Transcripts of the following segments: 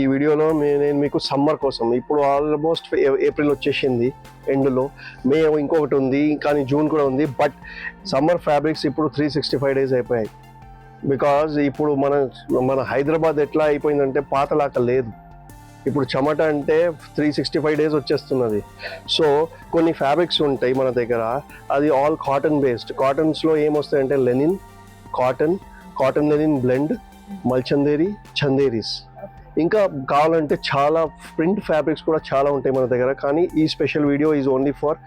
ఈ వీడియోలో నేను మీకు సమ్మర్ కోసం ఇప్పుడు ఆల్మోస్ట్ ఏప్రిల్ వచ్చేసింది ఎండ్లో. మే ఇంకొకటి ఉంది కానీ జూన్ కూడా ఉంది బట్ సమ్మర్ ఫ్యాబ్రిక్స్ ఇప్పుడు త్రీ సిక్స్టీ ఫైవ్ డేస్ అయిపోయాయి. బికాజ్ ఇప్పుడు మన మన హైదరాబాద్ ఎట్లా అయిపోయిందంటే పాతలాక లేదు. ఇప్పుడు చెమట అంటే త్రీ సిక్స్టీ ఫైవ్ డేస్ వచ్చేస్తున్నది. సో కొన్ని ఫ్యాబ్రిక్స్ ఉంటాయి మన దగ్గర అది ఆల్ కాటన్ బేస్డ్ కాటన్స్లో ఏమొస్తాయంటే linen cotton cotton linen blend Mulchanderi Chanderis. ఇంకా కావాలంటే చాలా ప్రింట్ ఫ్యాబ్రిక్స్ కూడా చాలా ఉంటాయి మన దగ్గర కానీ ఈ special video is only for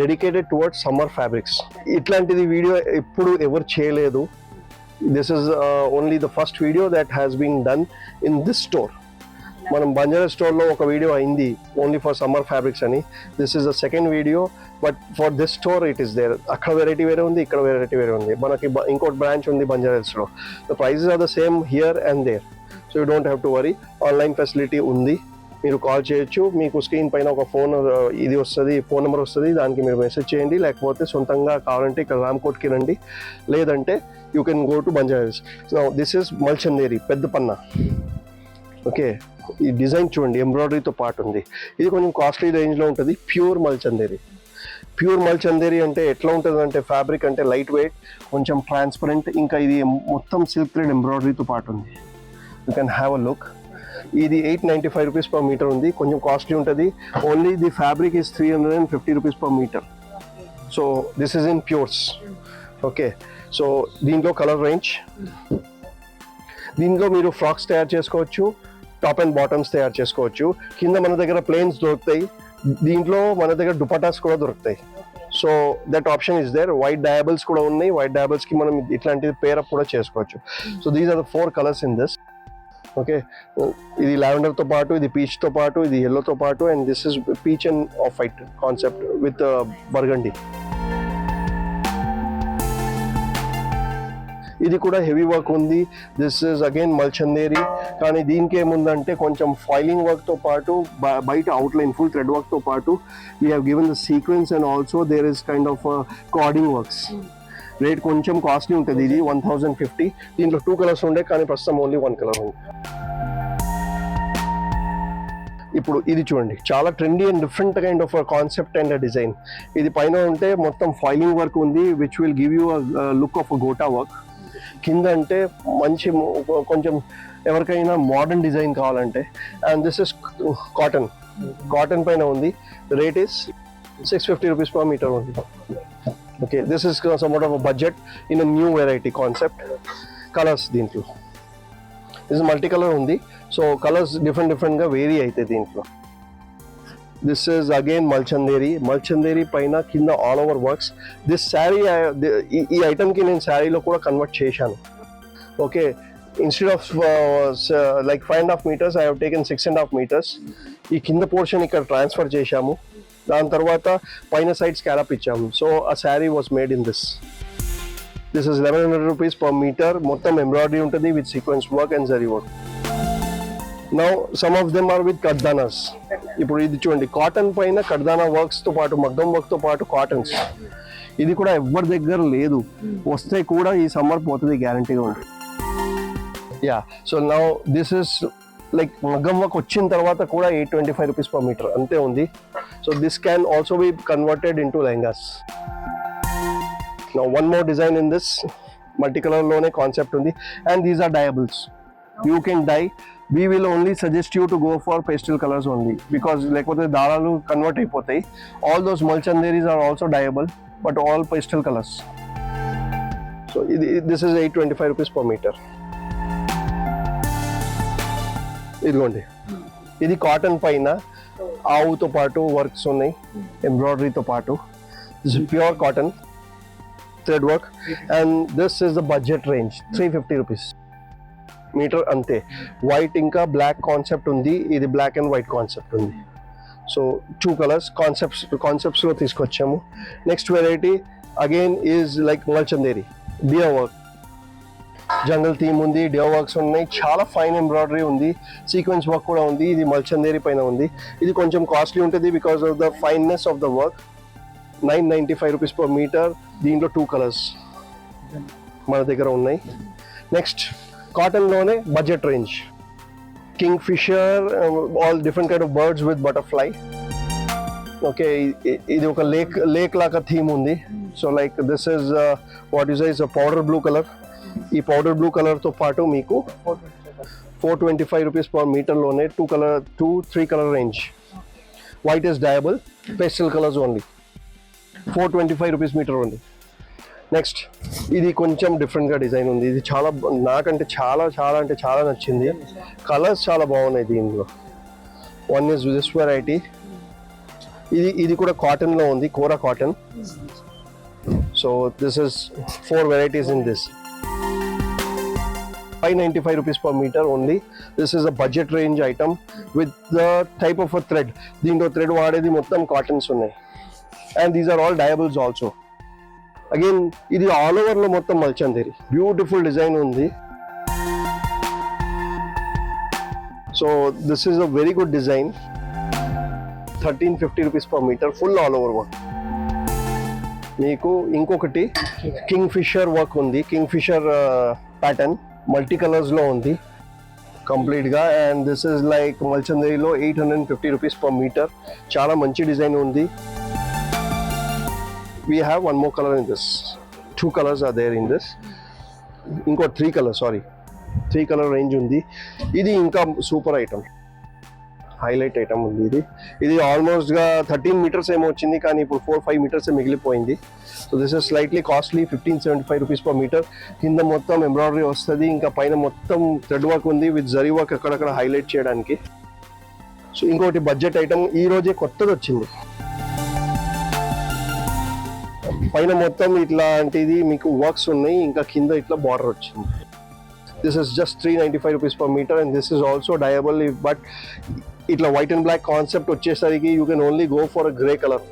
dedicated towards summer fabrics ఇట్లాంటిది వీడియో ఎప్పుడు ఎవరు చేయలేదు. This is only the first video that has been done in this store మనం బంజారా స్టోర్లో ఒక వీడియో అయింది ఓన్లీ ఫర్ సమ్మర్ ఫ్యాబ్రిక్స్ అని. This is the second video but for this store it is there అక్కడ variety వేరే ఉంది ఇక్కడ variety వేరే ఉంది. మనకి ఇంకోటి బ్రాంచ్ ఉంది బంజారాస్లో the prices are the same here and there so you don't have to worry online facility ఉంది. మీరు కాల్ చేయొచ్చు. మీకు స్క్రీన్ పైన ఒక ఫోన్ ఇది వస్తుంది ఫోన్ నెంబర్ వస్తుంది. దానికి మీరు మెసేజ్ చేయండి. లేకపోతే సొంతంగా కావాలంటే ఇక్కడ రామ్కోట్కి రండి. లేదంటే you can go to Banjaras so this is Mulchanderi పెద్ద పన్న. ఓకే ఈ డిజైన్ చూడండి ఎంబ్రాయిడరీతో పాటు ఉంది. ఇది కొంచెం కాస్ట్లీ రేంజ్లో ఉంటుంది. ప్యూర్ మల్చందేరి ప్యూర్ మల్చందేరి అంటే ఎట్లా ఉంటుంది అంటే ఫ్యాబ్రిక్ అంటే లైట్ వెయిట్ కొంచెం ట్రాన్స్పరెంట్ ఇంకా ఇది మొత్తం సిల్క్ థ్రెడ్ ఎంబ్రాయిడరీతో పాటు ఉంది. You can have a look ఇది eight ninety five rupees per metre ఉంది. కొంచెం కాస్ట్లీ ఉంటుంది. Only the fabric is three hundred and fifty rupees per metre so this is in pures okay so దీంట్లో colour range దీంట్లో మీరు frocks తయారు చేసుకోవచ్చు. Top and bottoms తయారు చేసుకోవచ్చు. కింద మన దగ్గర ప్లేన్స్ దొరుకుతాయి. దీంట్లో మన దగ్గర దుపటాస్ కూడా దొరుకుతాయి. So that option is there white dyeables కూడా ఉన్నాయి. వైట్ డయాబుల్స్కి మనం ఇట్లాంటిది పేరప్ కూడా చేసుకోవచ్చు. So these are the four colours in this okay ఇది లావెండర్తో పాటు ఇది పీచ్తో పాటు ఇది ఎల్లోతో పాటు and this is peach and off white concept with burgundy ఇది కూడా హెవీ వర్క్ ఉంది. దిస్ ఇస్ అగైన్ మల్చందేరి కానీ దీనికి ఏముందంటే కొంచెం ఫైలింగ్ వర్క్తో పాటు బయట అవుట్లైన్ ఫుల్ థ్రెడ్ వర్క్తో పాటు we have given the sequence and also there is kind of cording works rate కొంచెం కాస్ట్లీ ఉంటుంది. ఇది వన్ థౌజండ్ ఫిఫ్టీ. దీంట్లో టూ కలర్స్ ఉండే కానీ ప్రస్తుతం ఓన్లీ వన్ కలర్ ఉంది. ఇప్పుడు ఇది చూడండి. చాలా trendy and different kind of concept and design ఇది పైన ఉంటే మొత్తం ఫైలింగ్ వర్క్ ఉంది which will give you look of gota work కింద అంటే మంచి కొంచెం ఎవరికైనా మోడర్న్ డిజైన్ కావాలంటే. And this is cotton cotton పైన ఉంది. Rate is six fifty rupees per metre ఉంది okay this is somewhat of budget in new variety concept colours దీంట్లో. దిస్ మల్టీ కలర్ ఉంది. సో కలర్స్ డిఫరెంట్ డిఫరెంట్గా vary అవుతాయి దీంట్లో. This is again Mulchanderi Mulchanderi పైన కింద all over works this sari ఈ ఐటమ్కి నేను శారీలో కూడా కన్వర్ట్ చేశాను. Okay instead of like five and half metres I have taken six and half metres ఈ కింద పోర్షన్ ఇక్కడ ట్రాన్స్ఫర్ చేశాము. దాని తర్వాత పైన సైడ్ స్కాలప్ ఇచ్చాము. సో ఆ sari was made in this this is eleven hundred rupees per metre మొత్తం ఎంబ్రాయిడరీ ఉంటుంది with sequence work and zari work now some of them are with కర్దానాస్ ఇప్పుడు ఇది చూడండి కాటన్ పైన కర్దానా వర్క్స్తో పాటు మగ్గం వర్క్తో పాటు కాటన్స్ ఇది కూడా ఎవరి దగ్గర లేదు. వస్తే కూడా ఈ సమ్మర్ పోతుంది గ్యారంటీగా ఉంది yeah so now this is like మగ్గం వర్క్ వచ్చిన తర్వాత కూడా eight twenty five rupees per metre అంతే ఉంది. So this can also be converted into lehengas. Now one more design design this. Multicolor lone concept లోనే కాన్సెప్ట్ ఉంది and these are you can dye we will only suggest you to go for pastel colours only because లేకపోతే దారాలు convert అయిపోతాయి all those mul chanderis are also dyeable but all pastel colours so ఇది this is eight twenty five rupees per metre ఇదిగోండి ఇది cotton పైన ఆవుతో పాటు works ఉన్నాయి ఎంబ్రాయిడరీతో పాటు this pure cotton thread work and this is the budget range three fifty rupees metre అంతే white ఇంకా బ్లాక్ కాన్సెప్ట్ ఉంది ఇది బ్లాక్ అండ్ వైట్ కాన్సెప్ట్ ఉంది సో టూ కలర్స్ కాన్సెప్ట్స్ కాన్సెప్ట్స్లో తీసుకొచ్చాము next variety again is like Mulchanderi deo work jungle theme ఉంది డియో works ఉన్నాయి. చాలా ఫైన్ ఎంబ్రాయిడరీ ఉంది. సీక్వెన్స్ వర్క్ కూడా ఉంది. ఇది మల్చందేరి పైన ఉంది. ఇది కొంచెం కాస్ట్లీ ఉంటుంది because of the fineness of the work nine ninety five rupees per metre దీంట్లో టూ కలర్స్ మన దగ్గర ఉన్నాయి. Next కాటన్లోనే budget range kingfisher all different kind of birds with butterfly okay ఇది ఒక లేక్ లేక్ లాగా థీమ్ ఉంది. So like this is what is is powder blue colour ఈ powder blue కలర్తో పాటు మీకు four twenty five rupees per మీటర్లోనే two colour two three colour range white is dyeable pastel colours only four twenty five rupees metre ఉంది next ఇది కొంచెం డిఫరెంట్గా design ఉంది. ఇది చాలా నాకంటే చాలా చాలా అంటే చాలా నచ్చింది. కలర్స్ చాలా బాగున్నాయి దీనిలో. వన్ ఇస్ దిస్ వెరైటీ ఇది ఇది కూడా కాటన్లో ఉంది kora cotton so this is four varieties in this five ninety five rupees per metre only this is a budget range item with the type of a thread దీంట్లో thread వాడేది మొత్తం cottons ఉన్నాయి. And these are all dyeables also again ఇది all ఓవర్లో మొత్తం మల్చందేరి beautiful design ఉంది. So this is a very good design thirteen fifty rupees per metre full all over work మీకు ఇంకొకటి కింగ్ ఫిషర్ వర్క్ ఉంది. కింగ్ ఫిషర్ ప్యాటర్న్ మల్టీ కలర్స్లో ఉంది కంప్లీట్గా and this is like మల్చందేరిలో eight hundred and fifty rupees per metre చాలా మంచి design ఉంది we have one more color in this. Two colors are there in this. ఇంకో three colour sorry three colour range ఉంది ఇది ఇంకా super item highlight item ఉంది ఇది. ఇది ఆల్మోస్ట్గా థర్టీన్ మీటర్స్ ఏమో వచ్చింది కానీ ఇప్పుడు ఫోర్ ఫైవ్ మీటర్స్ మిగిలిపోయింది. So this is slightly costly fifteen seventy five rupees per metre. కింద మొత్తం ఎంబ్రాయిడరీ వస్తుంది ఇంకా పైన మొత్తం థ్రెడ్ వర్క్ ఉంది విత్ జరీ వర్క్ అక్కడక్కడ హైలైట్ చేయడానికి. సో ఇంకోటి బడ్జెట్ ఐటమ్ ఈ రోజే కొత్తది వచ్చింది. పైన మొత్తం ఇట్లాంటిది మీకు వర్క్స్ ఉన్నాయి ఇంకా కింద ఇట్లా బార్డర్ వచ్చింది. This is just three ninety five rupees per metre and this is also dyeable but ఇట్లా వైట్ అండ్ బ్లాక్ కాన్సెప్ట్ వచ్చేసరికి you can only go for a grey colour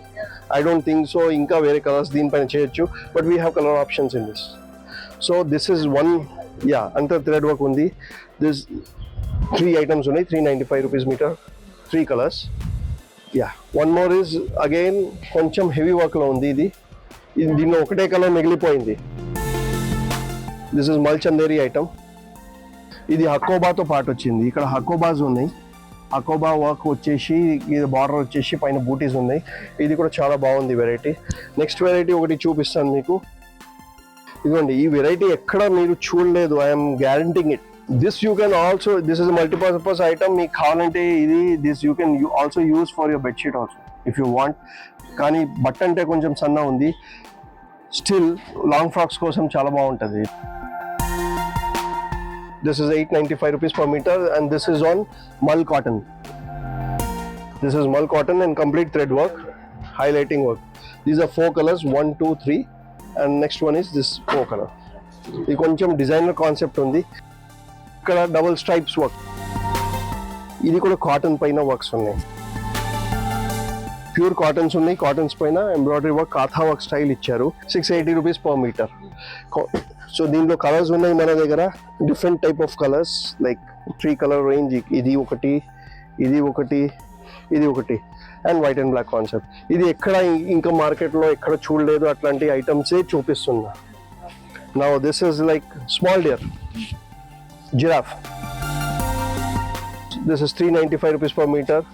I don't think so ఇంకా వేరే colours దీనిపైన చేయొచ్చు but we have colour options in this so this is one yeah అంత thread work ఉంది. This three items ఉన్నాయి three ninety five rupees metre three colours yeah one more is again కొంచెం heavy వర్క్లో ఉంది ఇది. ఇది దీనిలో ఒకటే కలర్ మిగిలిపోయింది. దిస్ ఇస్ మల్చందేరి ఐటమ్ ఇది హకోబాతో పాటు వచ్చింది. ఇక్కడ హకోబాస్ ఉన్నాయి. అకోబా వర్క్ వచ్చేసి ఇది బార్డర్ వచ్చేసి పైన బూటీస్ ఉన్నాయి. ఇది కూడా చాలా బాగుంది వెరైటీ నెక్స్ట్ వెరైటీ ఒకటి చూపిస్తాను మీకు. ఇదిగోండి ఈ వెరైటీ ఎక్కడ మీరు చూడలేదు. I'm guaranteeing it this you can also this is multipurpose item మీకు కావాలంటే ఇది this you can also use for your bedsheet also if you want కానీ బట్ అంటే కొంచెం సన్న ఉంది. స్టిల్ లాంగ్ ఫ్రాక్స్ కోసం చాలా బాగుంటుంది. This is eight ninety five rupees and metre and on is on mul cotton this cotton mul cotton and complete highlighting work highlighting work four colors, four colours one two three and next one four this colour ఇది కొంచెం designer concept ఉంది. ఇక్కడ double stripes work ఇది కూడా cotton పైన works ఉన్నాయి. Pure cottons ఉన్నాయి cottons పైన embroidery work kantha work style ఇచ్చారు. Six eighty rupees per metre so దీంట్లో కలర్స్ ఉన్నాయి మన దగ్గర. Different type of colours like three colour range ఇది ఒకటి ఇది ఒకటి ఇది ఒకటి and white and black concept ఇది ఎక్కడ ఇంకా మార్కెట్లో ఎక్కడ చూడలేదు అట్లాంటి ఐటమ్సే చూపిస్తున్నా. నా this is like small deer giraffe this is three ninety five rupees per metre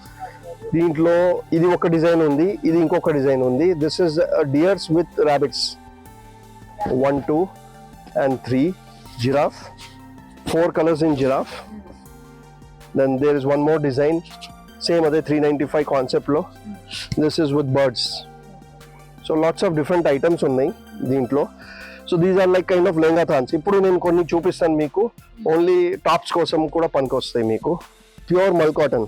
దీంట్లో ఇది ఒక డిజైన్ ఉంది ఇది ఇంకొక డిజైన్ ఉంది. This is deers with rabbits one two and three giraffe four colours in giraffe then there is one more design same అదే three ninety five కాన్సెప్ట్లో this is with birds so lots of different items ఉన్నాయి దీంట్లో so these are like kind of lehenga థాన్స్ ఇప్పుడు నేను కొన్ని చూపిస్తాను మీకు only tops కోసం కూడా పనికొస్తాయి మీకు pure mul cotton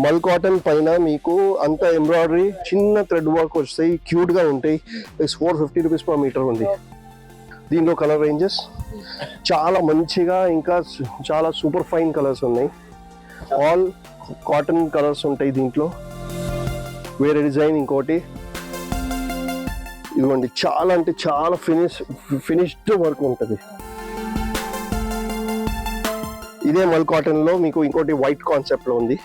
mul cotton పైన మీకు అంత ఎంబ్రాయిడరీ చిన్న థ్రెడ్ వర్క్ వస్తాయి క్యూట్గా ఉంటాయి four fifty rupees per metre ఉంది దీనిలో కలర్ రేంజెస్? చాలా మంచిగా ఇంకా చాలా సూపర్ ఫైన్ కలర్స్ ఉన్నాయి. ఆల్ కాటన్ కలర్స్ ఉంటాయి దీంట్లో. వేరే డిజైన్ ఇంకోటి. ఇదిగోండి చాలా అంటే చాలా ఫినిష్ ఫినిష్డ్ వర్క్ ఉంటుంది. ఇదే మల్ కాటన్లో మీకు ఇంకోటి వైట్ కాన్సెప్ట్లో ఉంది.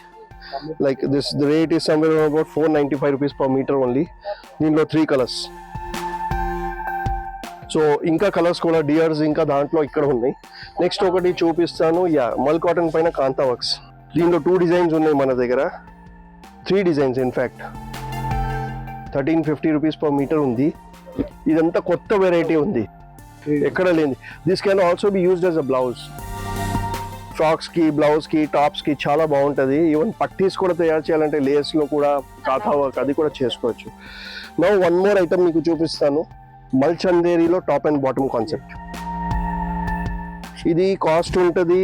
Like this the rate is somewhere about four ninety five rupees per metre only. దీనిలో త్రీ కలర్స్. సో ఇంకా కలర్స్ కూడా డియర్స్ ఇంకా దాంట్లో ఇక్కడ ఉన్నాయి. నెక్స్ట్ ఒకటి చూపిస్తాను. యా మల్ కాటన్ పైన కాంతా వర్క్స్. దీంట్లో టూ డిజైన్స్ ఉన్నాయి మన దగ్గర. Three designs in fact thirteen fifty rupees per metre ఉంది. ఇదంతా కొత్త వెరైటీ ఉంది. ఎక్కడ లేని. This can also be used as a blouse ఫ్రాక్స్కి బ్లౌజ్కి టాప్స్కి చాలా బాగుంటది. ఈవెన్ పట్టీస్ కూడా తయారు చేయాలంటే లేస్లో కూడా కాథా వర్క్ అది కూడా చేసుకోవచ్చు. నా వన్ మోర్ ఐటమ్ మీకు చూపిస్తాను. మల్చందేరిలో టాప్ అండ్ బాటమ్ కాన్సెప్ట్. ఇది కాస్ట్ ఉంటుంది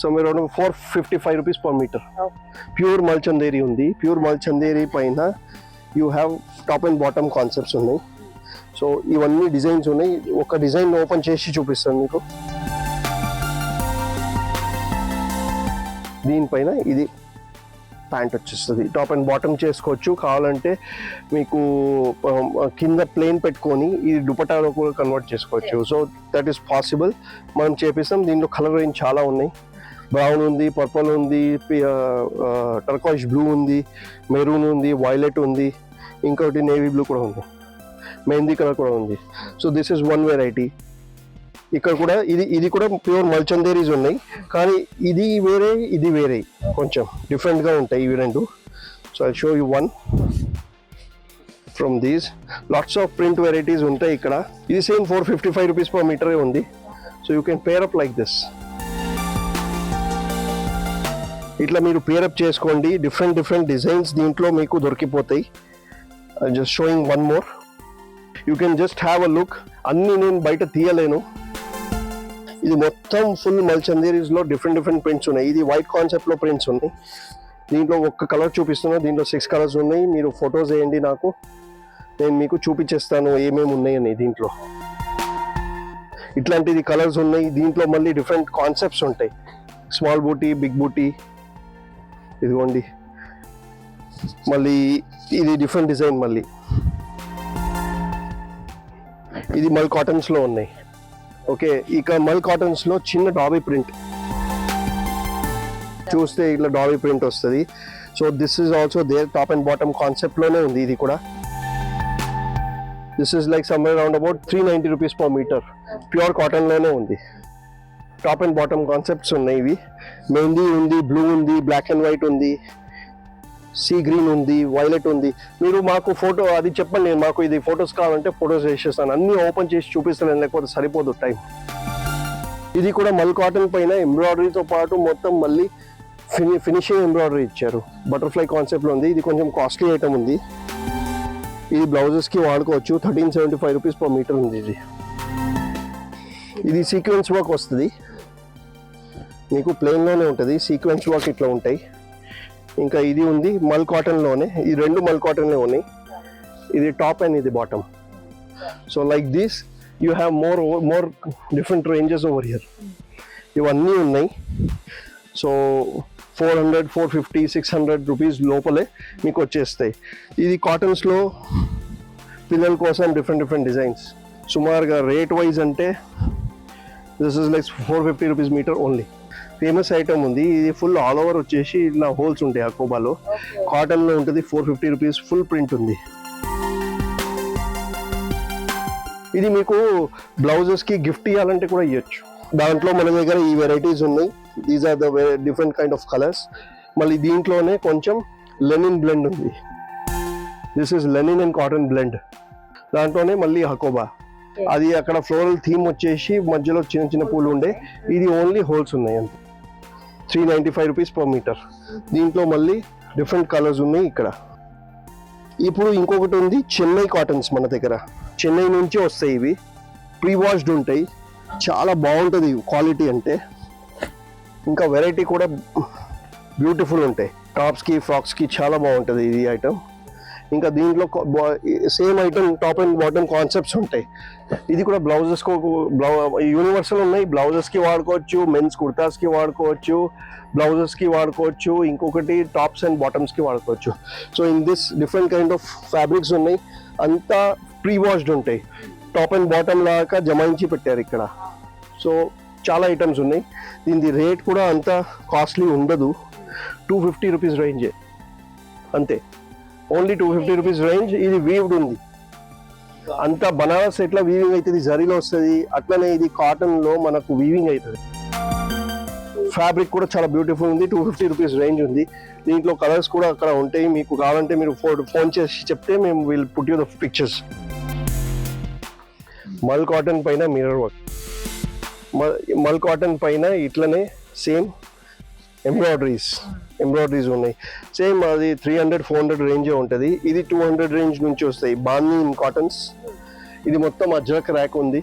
somewhere around four fifty five rupees per metre pure మల్చందేరి ఉంది. ప్యూర్ మల్చందేరి పైన you have top and bottom concepts ఉన్నాయి. సో ఇవన్నీ డిజైన్స్ ఉన్నాయి. ఒక డిజైన్ ఓపెన్ చేసి చూపిస్తాను మీకు. దీనిపైన ఇది ప్యాంట్ వచ్చేస్తుంది. టాప్ అండ్ బాటమ్ చేసుకోవచ్చు. కావాలంటే మీకు కింద ప్లేన్ పెట్టుకొని ఈ దుపటాలో కూడా కన్వర్ట్ చేసుకోవచ్చు. సో దట్ ఈస్ పాసిబుల్ మనం చేపిస్తాం. దీంట్లో కలర్ రేంజ్ చాలా ఉన్నాయి. బ్రౌన్ ఉంది పర్పుల్ ఉంది టర్కాయిష్ బ్లూ ఉంది మెరూన్ ఉంది వైలెట్ ఉంది ఇంకోటి నేవీ బ్లూ కూడా ఉంది. మెహందీ కలర్ కూడా ఉంది. So this is one variety ఇక్కడ కూడా ఇది ఇది కూడా ప్యూర్ మల్చందేరీస్ ఉన్నాయి. కానీ ఇది వేరే ఇది వేరే. కొంచెం డిఫరెంట్గా ఉంటాయి ఇవి రెండు. So I show you one from these lots of print varieties ఉంటాయి ఇక్కడ. ఇది same four fifty five rupees per మీటరే ఉంది. So you can pair up like this ఇట్లా మీరు పేరప్ చేసుకోండి. డిఫరెంట్ డిఫరెంట్ డిజైన్స్ దీంట్లో మీకు దొరికిపోతాయి. Just showing one more you can just have a look అన్ని నేను బయట తీయలేను. ఇది మొత్తం ఫుల్ మల్చందేరీస్లో డిఫరెంట్ డిఫరెంట్ ప్రింట్స్ ఉన్నాయి. ఇది వైట్ కాన్సెప్ట్లో ప్రింట్స్ ఉన్నాయి. దీంట్లో ఒక్క కలర్ చూపిస్తున్నా. దీంట్లో సిక్స్ కలర్స్ ఉన్నాయి. మీరు ఫొటోస్ వేయండి నాకు. నేను మీకు చూపించేస్తాను ఏమేమి ఉన్నాయని దీంట్లో. ఇట్లాంటిది కలర్స్ ఉన్నాయి. దీంట్లో మళ్ళీ డిఫరెంట్ కాన్సెప్ట్స్ ఉంటాయి. స్మాల్ బూటీ బిగ్ బూటీ ఇదిగోండి. మళ్ళీ ఇది డిఫరెంట్ డిజైన్ మళ్ళీ. ఇది మళ్ళీ కాటన్స్లో ఉన్నాయి. ఓకే ఇక మల్ కాటన్స్లో చిన్న డాబీ ప్రింట్. చూస్తే ఇట్లా డాబీ ప్రింట్ వస్తుంది. So this is also there top and bottom కాన్సెప్ట్లోనే ఉంది ఇది కూడా. This is like somewhere around about three ninety rupees per metre pure కాటన్లోనే ఉంది. టాప్ అండ్ బాటమ్ కాన్సెప్ట్స్ ఉన్నాయి ఇవి. మెహందీ ఉంది బ్లూ ఉంది బ్లాక్ అండ్ వైట్ ఉంది. సీ గ్రీన్ ఉంది వైలెట్ ఉంది. మీరు మాకు ఫోటో అది చెప్పండి మాకు ఇది ఫొటోస్ కావాలంటే ఫొటోస్ వేసేస్తాను. అన్ని ఓపెన్ చేసి చూపిస్తాను లేకపోతే సరిపోదు టైం. ఇది కూడా మల్ కాటన్ పైన ఎంబ్రాయిడరీతో పాటు మొత్తం మళ్ళీ ఫిని ఫినిషింగ్ ఎంబ్రాయిడరీ ఇచ్చారు. బటర్ఫ్లై కాన్సెప్ట్లో ఉంది. ఇది కొంచెం కాస్ట్లీ ఐటమ్ ఉంది. ఇది బ్లౌజెస్కి వాడుకోవచ్చు. Thirteen seventy five rupees per metre ఉంది ఇది. ఇది సీక్వెన్స్ వర్క్ వస్తుంది. మీకు ప్లెయిన్లోనే ఉంటుంది. సీక్వెన్స్ వర్క్ ఇట్లా ఉంటాయి. ఇంకా ఇది ఉంది మల్ కాటన్లోనే. ఈ రెండు మల్ కాటన్లే ఉన్నాయి. ఇది టాప్ అండ్ ఇది bottom. So like this you have more more different ranges over here. ఇవన్నీ ఉన్నాయి. So four hundred four fifty six hundred rupees లోపలే మీకు వచ్చేస్తాయి. ఇది కాటన్స్లో పిల్లల కోసం డిఫరెంట్ డిఫరెంట్ డిజైన్స్. సుమారుగా రేట్ వైజ్ అంటే this is like four fifty rupees metre only famous item ఉంది. ఇది ఫుల్ ఆల్ ఓవర్ వచ్చేసి ఇట్లా హోల్స్ ఉంటాయి ఆ కోబాలో. కాటన్లో ఉంటుంది four fifty rupees full print ఉంది. ఇది మీకు బ్లౌజెస్కి గిఫ్ట్ ఇవ్వాలంటే కూడా ఇవ్వచ్చు దాంట్లో మన దగ్గర ఈ వెరైటీస్ ఉన్నాయి. These are the different kind of colours మళ్ళీ దీంట్లోనే కొంచెం లెనిన్ బ్లెండ్ ఉంది. This is linen and cotton blend దాంట్లోనే మళ్ళీ హకోబా అది అక్కడ ఫ్లోరల్ థీమ్ వచ్చేసి మధ్యలో చిన్న చిన్న పూలు ఉండే. ఇది ఓన్లీ హోల్స్ ఉన్నాయి అంతే. Three ninety five rupees per metre దీంట్లో మళ్ళీ డిఫరెంట్ కలర్స్ ఉన్నాయి ఇక్కడ. ఇప్పుడు ఇంకొకటి ఉంది చెన్నై కాటన్స్ మన దగ్గర. చెన్నై నుంచి వస్తాయి ఇవి. ప్రీ వాష్డ్ ఉంటాయి. చాలా బాగుంటుంది క్వాలిటీ అంటే. ఇంకా వెరైటీ కూడా బ్యూటిఫుల్ ఉంటాయి. టాప్స్కి ఫ్రాక్స్కి చాలా బాగుంటుంది ఇది ఐటమ్ ఇంకా దీంట్లో same item top and bottom concepts ఉంటాయి. ఇది కూడా బ్లౌజెస్ బ్లౌ యూనివర్సల్ ఉన్నాయి. బ్లౌజెస్కి వాడుకోవచ్చు మెన్స్ కుర్తాస్కి వాడుకోవచ్చు బ్లౌజెస్కి వాడుకోవచ్చు ఇంకొకటి టాప్స్ అండ్ బాటమ్స్కి వాడుకోవచ్చు. So in this different kind of fabrics ఉన్నాయి. అంతా ప్రీ వాష్డ్ ఉంటాయి. టాప్ అండ్ బాటమ్ లాగా జమాయించి పెట్టారు ఇక్కడ. సో చాలా ఐటమ్స్ ఉన్నాయి. దీని రేట్ కూడా అంత కాస్ట్లీ ఉండదు. టూ ఫిఫ్టీ రూపీస్ రేంజే అంతే. Only two fifty rupees range ఇది వీవ్డ్ ఉంది. అంతా బనారస్ ఎట్లా వీవింగ్ అవుతుంది జరీలో వస్తుంది. అట్లనే ఇది కాటన్లో మనకు వీవింగ్ అవుతుంది ఫ్యాబ్రిక్ కూడా చాలా బ్యూటిఫుల్ ఉంది. టూ ఫిఫ్టీ రూపీస్ రేంజ్ ఉంది. దీంట్లో కలర్స్ కూడా అక్కడ ఉంటాయి. మీకు కావాలంటే మీరు ఫోన్ ఫోన్ చేసి చెప్తే మేము will put you the pictures mul cotton పైన మిర్రర్ వర్క్ మల్ కాటన్ పైన ఇట్లనే సేమ్ ఎంబ్రాయిడరీస్ ఎంబ్రాయిడరీస్ ఉన్నాయి. సేమ్ అది త్రీ హండ్రెడ్ ఫోర్ హండ్రెడ్ రేంజే ఉంటుంది. ఇది టూ హండ్రెడ్ రేంజ్ నుంచి వస్తాయి. బాన్ని కాటన్స్. ఇది మొత్తం అజ్రక్ ర్యాక్ ఉంది.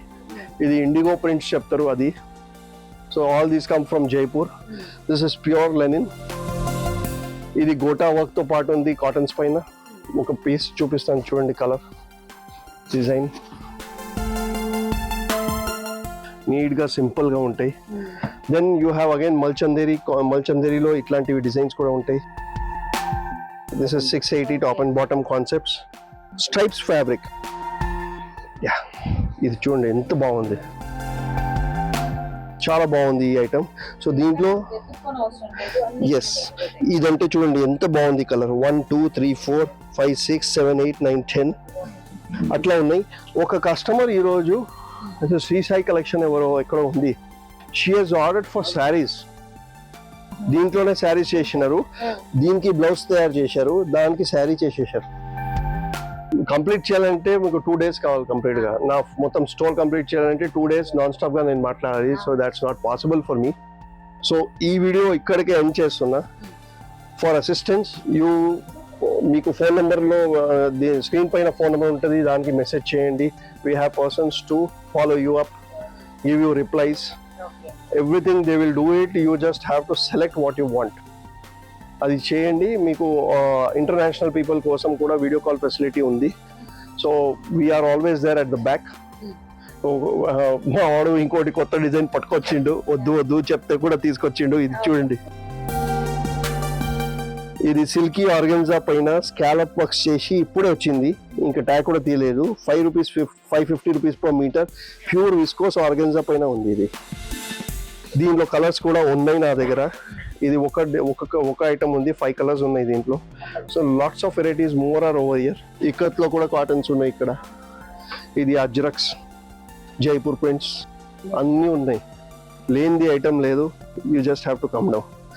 ఇది ఇండిగో ప్రింట్స్ చెప్తారు అది. So all these come from Jaipur. This is pure linen ఇది గోటా వర్క్తో పాటు ఉంది కాటన్స్ పైన. ఒక పీస్ చూపిస్తాను చూడండి కలర్ డిజైన్ నీట్గా సింపుల్గా ఉంటాయి. Hmm. Then you have again మల్చందేరి మల్చందేరిలో ఇట్లాంటివి డిజైన్స్ కూడా ఉంటాయి. This is six eighty top and bottom concepts stripes fabric yeah ఇది చూడండి ఎంత బాగుంది. చాలా బాగుంది ఈ ఐటమ్ సో దీంట్లో ఎస్ ఇదంటే చూడండి ఎంత బాగుంది colour one two three four five six seven eight nine ten అట్లా ఉన్నాయి. ఒక కస్టమర్ ఈరోజు శ్రీసాయి శ్రీ కలెక్షన్ ఎవరో ఎక్కడో ఉంది. She has ordered for saris దీంట్లోనే శారీస్ చేసినారు. దీనికి బ్లౌజ్ తయారు చేశారు. దానికి శారీ చేసేసారు కంప్లీట్ చేయాలంటే మీకు టూ డేస్ కావాలి కంప్లీట్గా. నా మొత్తం స్టోర్ కంప్లీట్ చేయాలంటే టూ డేస్ నాన్ స్టాప్గా నేను మాట్లాడాలి. So that's not possible for me so ఈ వీడియో ఇక్కడికే ఎండ్ చేస్తున్నా. ఫర్ అసిస్టెన్స్ యూ మీకు ఫోన్ నెంబర్లో స్క్రీన్ పైన ఫోన్ నెంబర్ ఉంటుంది. దానికి మెసేజ్ చేయండి. We have persons to follow you up give you replies everything they will do it you just have to select what you want. అది చేయండి మీకు international people కోసం కూడా వీడియో కాల్ ఫెసిలిటీ ఉంది. So we are always there at the back మా వాడు ఇంకోటి కొత్త డిజైన్ పట్టుకొచ్చిండు వద్దు వద్దు చెప్తే కూడా తీసుకొచ్చిండు ఇది చూడండి. ఇది సిల్కీ ఆర్గన్జా పైన స్కాలప్ వర్క్స్ చేసి ఇప్పుడే వచ్చింది ఇంకా ట్యాగ్ కూడా తీయలేదు. Five rupees five fifty rupees per metre pure viscose organza పైన ఉంది ఇది. దీంట్లో కలర్స్ కూడా ఉన్నాయి నా దగ్గర. ఇది ఒక ఒక ఒక ఐటమ్ ఉంది ఫైవ్ కలర్స్ ఉన్నాయి దీంట్లో. So lots of varieties more are over here ఇక్కత్లో కూడా కాటన్స్ ఉన్నాయి ఇక్కడ. ఇది అజ్రక్స్ జైపూర్ ప్రింట్స్ అన్నీ ఉన్నాయి. లేనిది ఐటమ్ లేదు. You just have to come down